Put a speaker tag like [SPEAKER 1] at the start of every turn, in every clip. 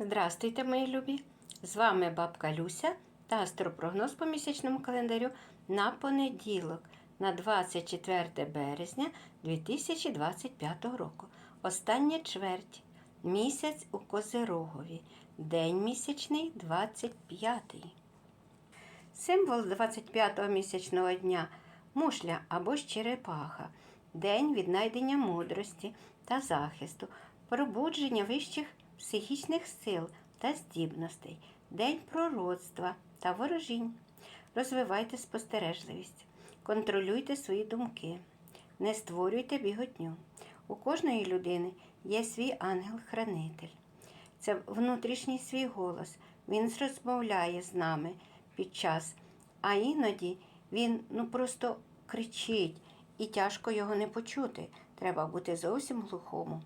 [SPEAKER 1] Здрастуйте, мої любі! З вами бабка Люся та астропрогноз по місячному календарю на понеділок, на 24 березня 2025 року. Остання чверть. Місяць у Козирогові. День місячний 25. Символ 25-го місячного дня мушля або ж черепаха. День віднайдення мудрості та захисту, пробудження вищих психічних сил та здібностей, день пророцтва та ворожінь. Розвивайте спостережливість, контролюйте свої думки, не створюйте біготню. У кожної людини є свій ангел-хранитель. Це внутрішній свій голос. Він розмовляє з нами під час, а іноді він ну просто кричить, і тяжко його не почути. Треба бути зовсім глухому.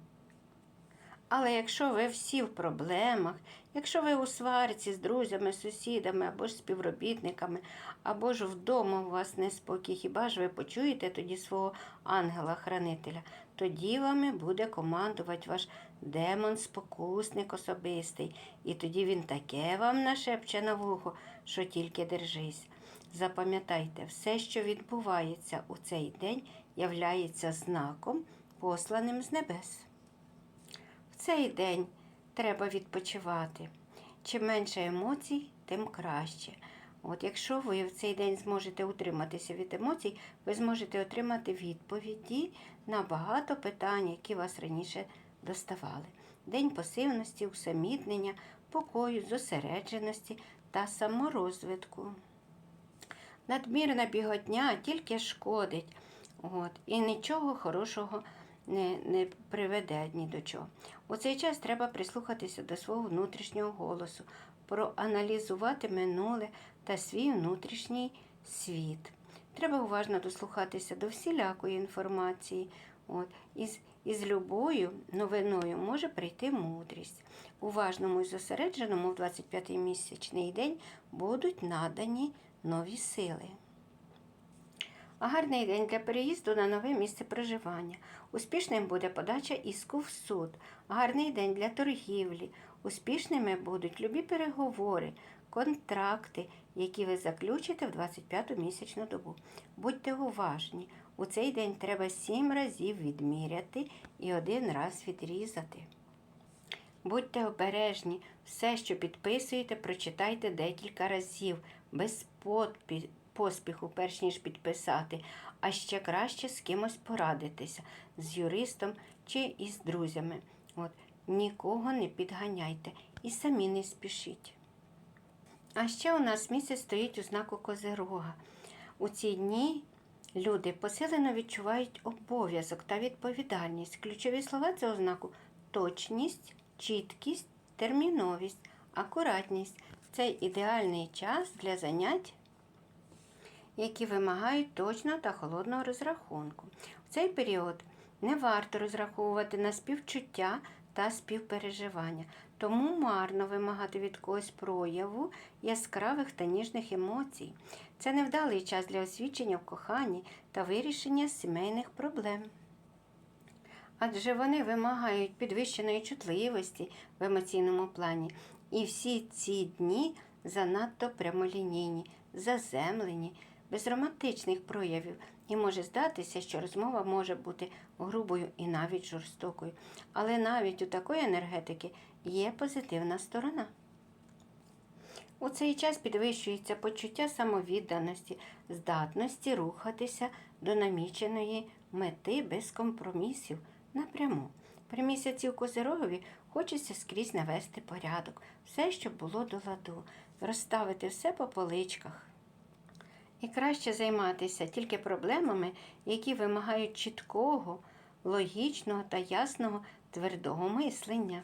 [SPEAKER 1] Але якщо ви всі в проблемах, якщо ви у сварці з друзями, сусідами або ж співробітниками, або ж вдома у вас неспокій, хіба ж ви почуєте тоді свого ангела-хранителя, тоді вами буде командувати ваш демон-спокусник особистий, і тоді він таке вам нашепче на вухо, що тільки держись. Запам'ятайте, все, що відбувається у цей день, являється знаком, посланим з небес. Цей день треба відпочивати. Чим менше емоцій, тим краще. От якщо ви в цей день зможете утриматися від емоцій, ви зможете отримати відповіді на багато питань, які вас раніше доставали. День пасивності, усамітнення, покою, зосередженості та саморозвитку. Надмірна біготня тільки шкодить, от, і нічого хорошого не, не приведе ні до чого. У цей час треба прислухатися до свого внутрішнього голосу, проаналізувати минуле та свій внутрішній світ. Треба уважно дослухатися до всілякої інформації. От, із, із любою новиною може прийти мудрість. Уважному і зосередженому в 25-й місячний день будуть надані нові сили. Гарний день для переїзду на нове місце проживання. Успішним буде подача іску в суд. Гарний день для торгівлі. Успішними будуть любі переговори, контракти, які ви заключите в 25-ту місячну добу. Будьте уважні. У цей день треба сім разів відміряти і один раз відрізати. Будьте обережні, все, що підписуєте, прочитайте декілька разів, без подпі- поспіху, перш ніж підписати, а ще краще з кимось порадитися, з юристом чи із друзями. От, нікого не підганяйте і самі не спішіть. А ще у нас місяць стоїть у знаку Козирога. У ці дні люди посилено відчувають обов'язок та відповідальність. Ключові слова цього знаку точність, чіткість, терміновість, акуратність. Це ідеальний час для занять, які вимагають точного та холодного розрахунку. В цей період не варто розраховувати на співчуття та співпереживання, тому марно вимагати від когось прояву яскравих та ніжних емоцій. Це невдалий час для освічення в коханні та вирішення сімейних проблем. Адже вони вимагають підвищеної чутливості в емоційному плані. І всі ці дні занадто прямолінійні, заземлені, без романтичних проявів, і може здатися, що розмова може бути грубою і навіть жорстокою. Але навіть у такої енергетики є позитивна сторона. У цей час підвищується почуття самовідданості, здатності рухатися до наміченої мети без компромісів напряму. При місяці у Козирогові хочеться скрізь навести порядок, все, щоб було до ладу, розставити все по поличках. І краще займатися тільки проблемами, які вимагають чіткого, логічного та ясного твердого мислення.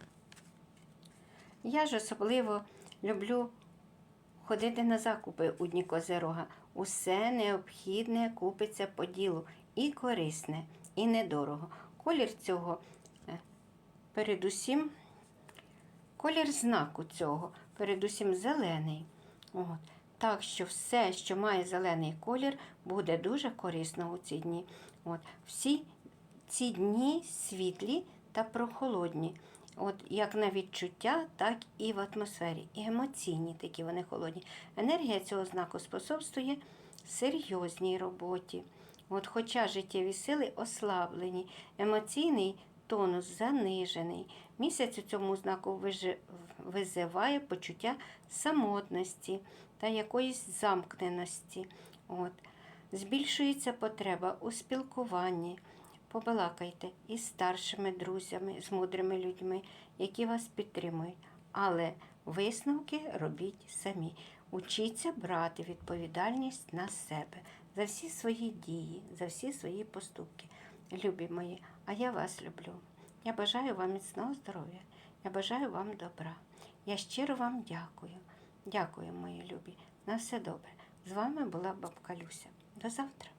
[SPEAKER 1] Я ж особливо люблю ходити на закупи у дні Козирога. Усе необхідне купиться по ділу і корисне, і недорого. Колір цього е, передусім, колір знаку цього, передусім зелений. От. Так що все, що має зелений колір, буде дуже корисно у ці дні. От. Всі ці дні світлі та прохолодні. От як на відчуття, так і в атмосфері. І емоційні такі вони холодні. Енергія цього знаку способствує серйозній роботі. От, хоча життєві сили ослаблені, емоційний тонус занижений. Місяць у цьому знаку визиває почуття самотності та якоїсь замкненості. От. Збільшується потреба у спілкуванні. Побалакайте із старшими друзями, з мудрими людьми, які вас підтримують. Але висновки робіть самі. Учіться брати відповідальність на себе за всі свої дії, за всі свої поступки. Любі мої, а я вас люблю. Я бажаю вам міцного здоров'я. Я бажаю вам добра. Я щиро вам дякую. Дякую, мої любі. На все добре. З вами була бабка Люся. До завтра.